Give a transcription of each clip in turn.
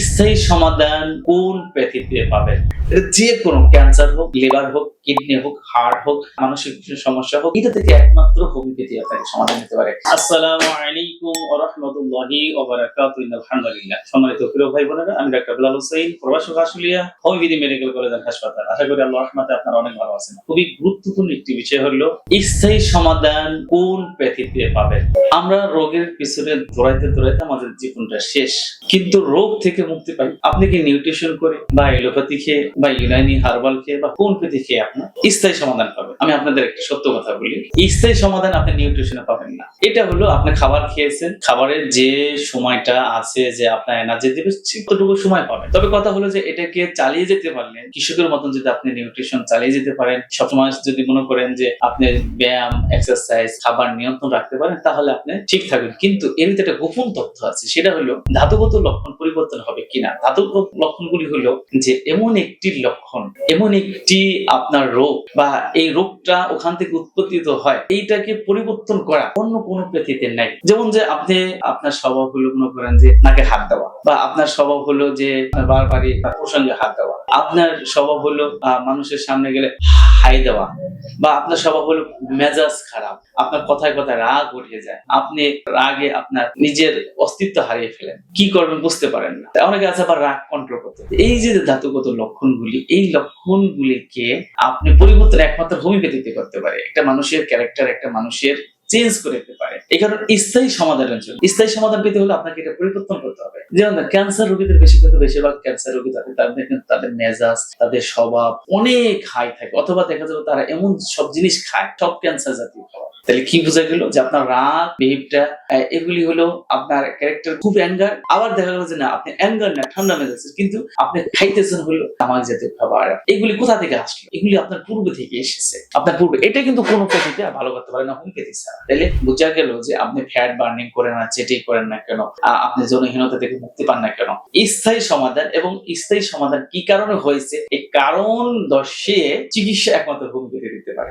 স্থায়ী সমাধান কোন প্যাথিতে পাবেন? যে কোনো ক্যান্সার হোক লিভার হোক কিডনি হোক হার্ট হোক, মানসিক সমস্যা হোক, এটা থেকে একমাত্র হোমিওপ্যাথি আপনাকে সমাধান দিতে পারে। আসসালামু আলাইকুম ওয়া রাহমাতুল্লাহি ওয়া বারাকাতুহু আলহামদুলিল্লাহ সম্মানিত প্রিয় ভাই বোনেরা, আমি ডাক্তার বিলাল হোসেন, প্রবাসী Ashulia homeopathy medical college and হাসপাতাল আশা করি আল্লাহর রহমতে আপনারা অনেক ভালো আছেন। খুবই গুরুত্বপূর্ণ একটি বিষয় হলো স্থায়ী সমাধান কোন প্যাথিতে পাবেন? আমরা রোগের পিছনে দৌড়াইতে দৌড়াইতে আমাদের জীবনটা শেষ। কিন্তু রোগ থেকে মুক্তি পাই। আপনি কি নিউট্রিশন করে বা এলোপ্যাথি খেয়ে বা ইউনানি হার্বাল খেয়ে বা কোন পেতে খেয়ে আপনার স্থায়ী সমাধান পাবেন? আমি আপনাদের একটা সত্য কথা বলি। স্থায়ী সমাধান আপনি নিউট্রিশনে পাবেন না। এটা হলো আপনি খাবার খেয়েছেন, খাবারের যে সময়টা আছে, যে আপনার এনার্জি দিবে ততটুকু সময় পাবেন। তবে কথা হলো যে এটাকে চালিয়ে যেতে পারলে, কৃষকের মতন যদি আপনি নিউট্রিশন চালিয়ে যেতে পারেন, সবসময় যদি মনে করেন যে আপনি ব্যায়াম এক্সারসাইজ খাবার নিয়ন্ত্রণ রাখতে পারেন, তাহলে আপনি ঠিক থাকবেন। কিন্তু এর ভিতরে একটা গোপন তথ্য আছে, সেটা হলো ধাতুগত লক্ষণ পরিবর্তন হবে কিনা? ধাতুগত লক্ষণগুলি হলো যে এমন একটি লক্ষণ, এমন একটি আপনার রোগ বা এই রোগটা ওখান থেকে উৎপত্তিত হয়, এইটাকে পরিবর্তন করা অন্য কোনো পৃথিবীতে নাই। যেমন যে আপনি, আপনার স্বভাব হলো মনে করেন যে নাকে হাত দেওয়া বা আপনার স্বভাব হলো যে বারবারই প্রসঙ্গে হাত দেওয়া। আপনার স্বভাব হলো মানুষের সামনে গেলে হাই দেওয়া। বা আপনার স্বভাব হলো মেজাজ খারাপ। আপনার কথায় কথায় রাগ উঠে যায়। আপনি রাগে আপনার নিজের অস্তিত্ব হারিয়ে ফেলেন। কি করবেন বুঝতে পারেন না। অনেকে আছে আবার রাগ কন্ট্রোল করতে। এই যে ধাতুগত লক্ষণগুলি, এই লক্ষণগুলিকে আপনি পরিবর্তন একমাত্র হোমিওপ্যাথিতে করতে পারে। একটা মানুষের ক্যারেক্টার একটা মানুষের চেঞ্জ করে দিতে পারে। এই স্থায়ী সমাধানের জন্য। স্থায়ী সমাধান পেতে হলে আপনাকে এটা পরিবর্তন করতে হবে। যেমন ক্যান্সার রোগীদের বেশি কিন্তু বেশিরভাগ ক্যান্সার রোগী তাদের তাদের কিন্তু তাদের মেজাজ, তাদের স্বভাব অনেক হাই থাকে। অথবা দেখা যাবে তারা এমন সব জিনিস খায় সব ক্যান্সার জাতীয় খাবার। তাহলে কি বোঝা গেল যে আপনার রাগ বিহেভটা এগুলি হলো আপনার ক্যারেক্টার খুব অ্যাঙ্গার আবার দেখা গেল যে না, আপনি অ্যাঙ্গার না, ঠান্ডা মেজাজ কিন্তু আপনি খাইতেছেন হলো তামাক জাতীয় খাবার। এগুলি কোথা থেকে আসলো? এগুলি আপনার পূর্ব থেকে এসেছে। আপনার পূর্বে এটা কিন্তু কোনো পেথিতে ভালো করতে পারে না হোমিওপ্যাথি ছাড়া তাহলে বোঝা গেল যে আপনি ফ্যাট বার্নিং করেন না চেটি করেন না কেন? আপনি যৌনহীনতা থেকে মুক্তি পান না কেন? স্থায়ী সমাধান এবং স্থায়ী সমাধান কি কারণে হয়েছে? এই কারণ দর্শিয়ে চিকিৎসা একমাত্র হোমিওপ্যাথি দিতে পারে।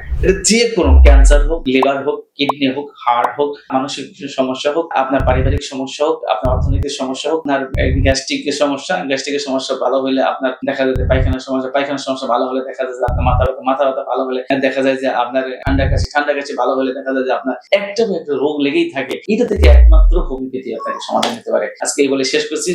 যে কোনো ক্যান্সার হোক লিভার হোক কিডনি হোক হার্ট হোক, মানসিক সমস্যা হোক, আপনার পারিবারিক সমস্যা হোক, আপনার অর্থনৈতিক সমস্যা হোক, আপনার গ্যাস্ট্রিকের সমস্যা গ্যাস্ট্রিকের সমস্যা ভালো হলে আপনার দেখা যায় যে পায়খানার সমস্যা পায়খানার সমস্যা ভালো হলে দেখা যায় যে আপনার মাথা ব্যথা মাথা ব্যথা ভালো হলে দেখা যায় যে আপনার ঠান্ডা কাশি ঠান্ডা কাশি ভালো হলে দেখা যায় যে আপনার একটা একটা রোগ লেগেই থাকে। এটা থেকে একমাত্র হোমিওপ্যাথি আপনাকে সমাধান দিতে পারে? আজকে এই বলে শেষ করছি।